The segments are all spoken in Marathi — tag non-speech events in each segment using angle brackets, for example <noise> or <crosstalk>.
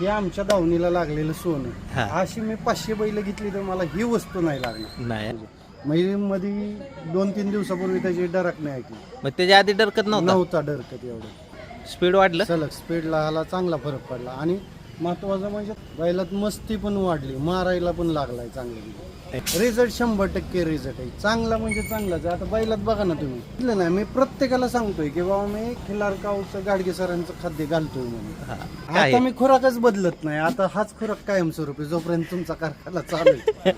हे आमच्या दावणीला लागलेलं सोनं. हा. अशी मी पाचशे बैल घेतली तर मला ही वस्तू नाही लागणार. नाही. म्हणजे मध्ये दोन तीन दिवसापूर्वी त्याची डरक नाही ऐकली मग त्याच्या आधी डरकत नव्हता? नव्हता डरकत एवढं. स्पीड वाढलं? सलग स्पीडला हाला चांगला फरक पडला. आणि महत्वाचं म्हणजे बैलात मस्ती पण वाढली मारायला पण लागलाय चांगलं. रिझल्ट शंभर टक्के रिझल्ट आहे. चांगला म्हणजे चांगलाच. आता बैलात बघा ना तुम्ही. म्हटलं ना मी प्रत्येकाला सांगतोय की बाबा मी खिलार काऊचं गाडगे सरांचं खाद्य घालतोय म्हणून. हा. आता मी खुराकच बदलत नाही. आता हाच खुराक कायमस्वरूपी जोपर्यंत तुमचा कारखाना चालू आहे.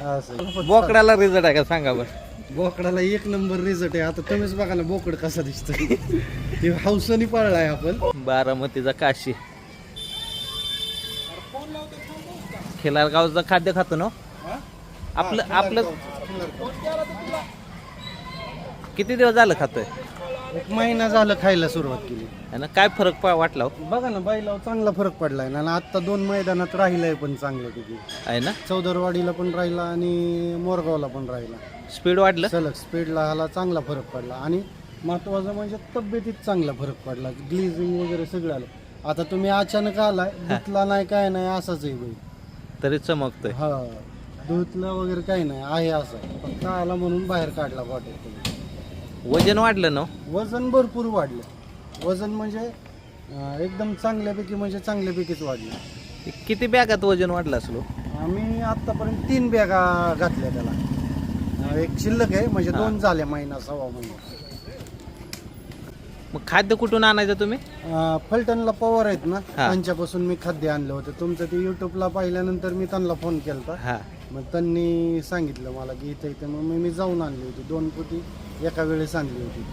<laughs> असं. बोकडाला रिझल्ट आहे का? सांगा बरं. बोकडाला एक नंबर रिझल्ट आहे. आता तुम्हीच बघा ना बोकड कसा दिसतोय. <laughs> हौसनी पाळलाय आपण. बारामतीचा काशी. खिलार गावचं खाद्य खातो ना आपलं आपलं किती दिवस झालं खातोय? एक महिना झालं खायला सुरुवात केली. आणि काय फरक पा- वाटला हो? बघा ना बैलावर चांगला फरक पडलाय ना. आणि आता दोन मैदानात राहिलाय पण चांगलं तिथे. आहे ना? चौदरवाडीला पण राहिला आणि मोरगावला पण राहिला. स्पीड वाढलं? सलग स्पीडला हाला चांगला फरक पडला. आणि महत्वाचं म्हणजे तब्येतीत चांगला फरक पडला. ग्लिझिंग वगैरे सगळं आलं. आता तुम्ही अचानक आलाय धुतला नाही काय नाही असाच आहे बैल तरी चमकतोय. हा. धुतलं वगैरे काही नाही आहे असं. फक्त आला म्हणून बाहेर काढला वाटेल वजन वाढलं ना वजन भरपूर वाढलं. वजन म्हणजे अं, एकदम चांगल्यापैकी म्हणजे चांगल्यापैकीच वाढलं. किती बॅगात वजन वाढलं असलो? आम्ही आतापर्यंत तीन बॅगा घातल्या त्याला. अं, एक शिल्लक आहे म्हणजे दोन झाले महिना सव्वा महिना. मग खाद्य कुठून आणायचं तुम्ही? अं, फलटणला पवार आहेत ना हा. त्यांच्यापासून मी खाद्य आणलं होतं. तुमचं ते युट्यूबला पाहिल्यानंतर मी त्यांना फोन केला हा. मग त्यांनी सांगितलं मला की इथं इथं. मग मी जाऊन आणली होती. दोन पोती एका वेळेस आणली होती.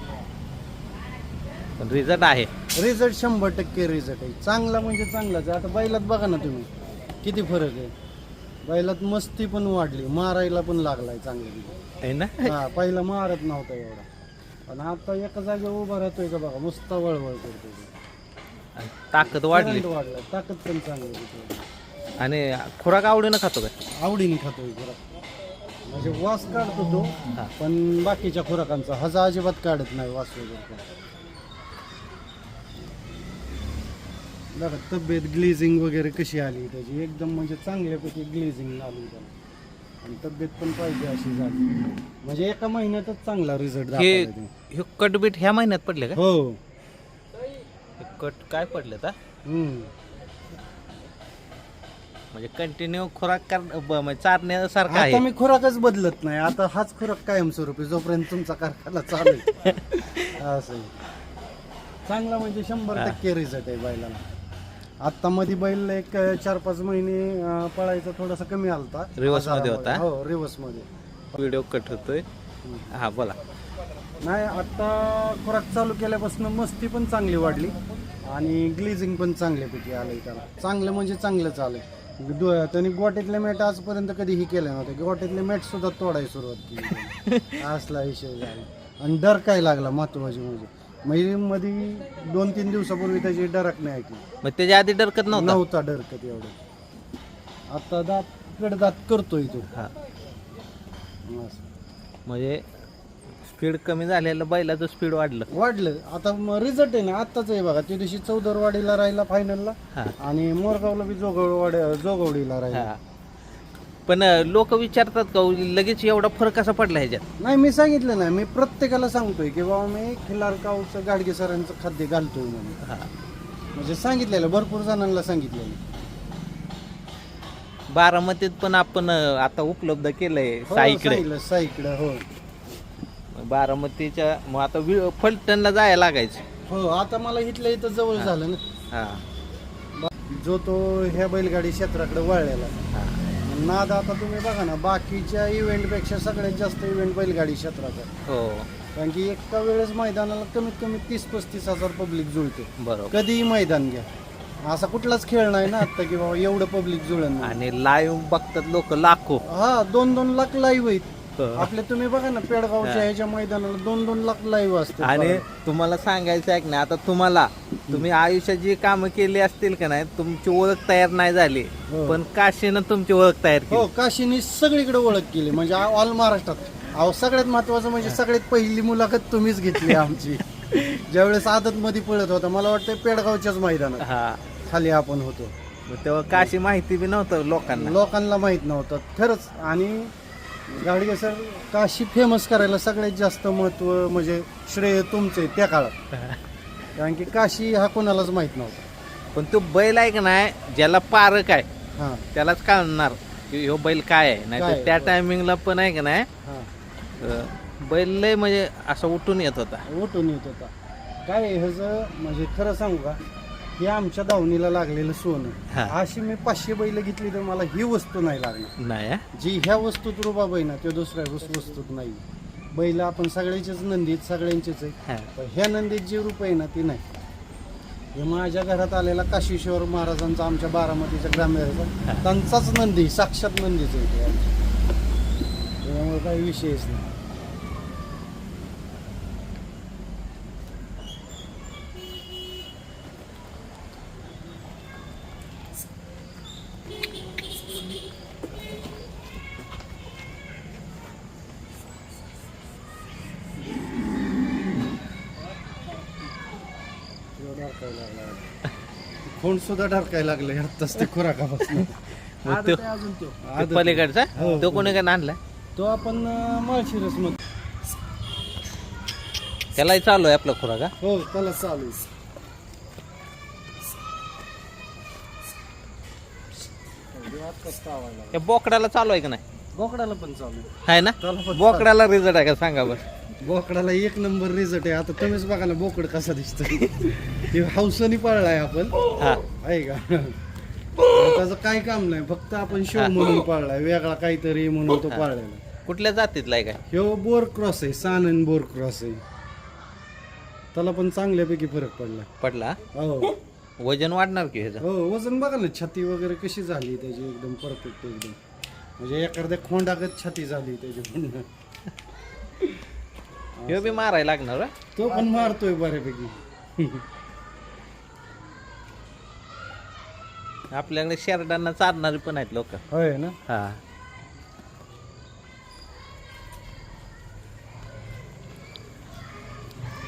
पण रिझल्ट आहे. रिझल्ट शंभर टक्के रिझल्ट आहे. चांगला म्हणजे चांगलाच आहे. आता बैलात बघा ना तुम्ही किती फरक आहे. बैलात मस्ती पण वाढली. मारायला पण लागलाय चांगली आहे ना? हा पहिला मारत नव्हता एवढा. पण आता एका जागेवर उभा राहतोय का बघा मस्त वळवळ करतोय आणि ताकद वाढली Current वाढला ताकद पण चांगली आहे. आणि खुराक आवडीनं खातो काय आवडीने खातोय खुराक म्हणजे वास काढतो तो हा. पण बाकीच्या खुराकांचा हजा अजिबात काढत नाही वास वगैरे काय. बघा तब्येत ग्लेझिंग वगैरे कशी आली त्याची एकदम म्हणजे चांगल्यापैकी ग्लेझिंग आली त्याला आणि तब्येत पण पाहिजे अशी झाली. म्हणजे एका महिन्यातच चांगला रिझल्ट हे हे कटबीट ह्या महिन्यात पडले का? हो. हे कट काय पडले हम्म. म्हणजे कंटिन्यू खुराक कर म्हणजे चारण्यासारखं आता आहे. मी खुराकच बदलत नाही. आता हाच खुराक कायमस्वरूपी जोपर्यंत तुमचा कारखाना चालू आहे. <laughs> असं आहे. चांगला म्हणजे शंभर टक्के रिझल्ट आहे बैलाला आता मध्ये बैल एक चार पाच महिने अं, पळायचा थोडासा कमी आलता. Reverse मध्ये होता? हो रिवर्समध्ये. व्हिडिओ कट होतोय. हा बोला. नाही आता खुराक चालू केल्यापासून मस्ती पण चांगली वाढली आणि ग्लेझिंग पण चांगल्यापैकी आलंय त्याला. चांगलं म्हणजे चांगलंच आलंय. दो- त्यांनी गोट्यातले मॅट आजपर्यंत कधीही केले नव्हते गोट्यातले मॅट सुद्धा तोडायला सुरुवात केली. <laughs> असला विषय झाला. आणि डर काय लागला महत्वाची म्हणजे. म्हणजे मध्ये दोन तीन दिवसापूर्वी त्याची डरक नाही ऐकली. मग त्याच्या आधी डरकत नव्हता? नव्हता डरकत एवढं. आता दात कडदात करतोय तो. हा. असं. म्हणजे स्पीड कमी झालेलं बैलाचं स्पीड वाढलं. वाढलं. आता रिझल्ट आहे ना आत्ताच आहे बघा. त्या दिवशी चौदरवाडीला राहिला फायनलला हा. आणि मोरगावला बी जोगवड जोगवडीला राहिला. हा. पण लोक विचारतात का लगेच एवढा फरक कसा पडला ह्याच्यात? नाही मी सांगितलं ना मी प्रत्येकाला सांगतोय की बाबा मी खिलार काऊचं गाडगे सरांचं खाद्य घालतोय म्हणून. हा. म्हणजे सांगितलेलं भरपूर जणांना सांगितलेलं. बारामतीत पण आपण अं, आता उपलब्ध केलंय हो, साईकडे. सांगितलं साईकडे हो. बारामतीच्या मग आता वि- फलटणला जायला लागायचं. हो आता मला इथल्या इथं जवळ झालं ना. हा. जो तो ह्या बैलगाडी क्षेत्राकडे वळलेला. हा. नाद आता तुम्ही बघा ना बाकीच्या इव्हेंटपेक्षा सगळ्यात जास्त इव्हेंट बैलगाडी क्षेत्राचा आहे. हो. कारण की एका वेळेस मैदानाला कमीत कमी तीस पस्तीस हजार पब्लिक जुळते. बरोबर. कधीही मैदान घ्या. असा कुठलाच खेळ नाही ना आता की बाबा एवढं पब्लिक जुळण आणि लाईव्ह बघतात लोक लाखो. हा दोन दोन लाख लाईव्ह आहेत. हो. आपले तुम्ही बघा ना पेडगावच्या ह्याच्या मैदानाला दोन दोन लाख लाईव्ह असते आणि तुम्हाला सांगायचं आहे की नाही आता तुम्हाला तुम्ही आयुष्यात जी कामं केली असतील का नाही तुमची ओळख तयार नाही झाली. हो. पण काशीनं तुमची ओळख तयार हो केली. काशीने सगळीकडे ओळख केली म्हणजे ऑल महाराष्ट्रात. अहो सगळ्यात महत्वाचं म्हणजे सगळ्यात पहिली मुलाखत तुम्हीच घेतली आमची. <laughs> ज्यावेळेस आदत मध्ये पळत होता मला वाटतं पेडगावच्याच मैदानात हा. खाली आपण होतो. मग तेव्हा काशी माहिती बी नव्हतं लोकांना. लोकांना माहीत नव्हतं खरंच. आणि गाडगे सर. काशी फेमस करायला सगळ्यात जास्त महत्त्व म्हणजे श्रेय तुमचं आहे त्या काळात? <laughs> कारण की काशी हा कोणालाच माहीत नव्हता. पण तो बैल आहे का नाही ज्याला पारक आहे हां. त्यालाच कळणार की ह्यो बैल काय आहे. नाही काय तर आहे, त्या. टायमिंगला पण आहे का नाही हां. अं, बैल लय म्हणजे असं उठून येत होता. उठून येत होता. काय ह्याचं? म्हणजे खरं सांगू का? हे आमच्या दावणीला लागलेलं सोनं हा. अशी मी पाचशे बैल घेतली तर मला ही वस्तू नाही लागणार नाही हा? जी ह्या वस्तूत रुबाब आहे ना त्या दुसऱ्या वस- वस्तूत नाही बैल आपण सगळ्याचेच नंदीत सगळ्यांचेच आहे हा. पण ह्या नंदीत जी रूप आहे ना ती नाही हे माझ्या घरात आलेला काशीश्वर महाराजांचा आमच्या बारामतीच्या ग्रामीण त्यांचाच नंदी साक्षात नंदीच आहे ते आमच्या. त्यामुळे काही विषयच नाही <laughs> खोंड सुद्धा ढरकायला लागले आत्ताच ते खुराकापासून <laughs> मग तो अजून तो तो पलीकडचा हो. तो कोणी काय आणला तो आपण माळशिरस मग त्यालाही चालू आहे आपला खुरा का हो त्याला चालू आहे. आत्ताच. त्या बोकडाला चालू आहे का नाही बोकडाला पण चालू आहे. ना? त्याला पण बोकडाला रिझल्ट आहे का? सांगा बरं. बोकडाला एक नंबर रिझल्ट आहे. आता तुम्हीच बघा ना बोकड कसा दिसतोय. <laughs> ते हौसानी पळलाय आपण. हा. आहे का? त्याचं काय काम नाही. फक्त आपण शिव म्हणून पाळलाय. वेगळा काहीतरी म्हणून तो पाळलेला. कुठल्या जातीतला आहे काय? ह्यो बोर क्रॉस आहे. सानन बोर क्रॉस आहे. त्याला पण चांगल्यापैकी फरक पडला. पडला? हो. वजन वाढणार की ह्याचं? हो वजन बघा ना. छाती वगैरे कशी झाली त्याची. एकदम परफेक्ट एकदम. म्हणजे एखाद्या खोंडागत छाती झाली त्याची पण ह्यो बी मारायला लागणार? तो पण मारतोय बऱ्यापैकी. आपल्याकडे शेरडांना चालणारी पण आहेत लोक. होय ना? हा.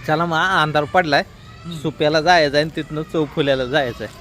चला मग अंधार पडलाय. सुप्याला जायचं आहे आणि तिथनं चौफुल्याला जायचं आहे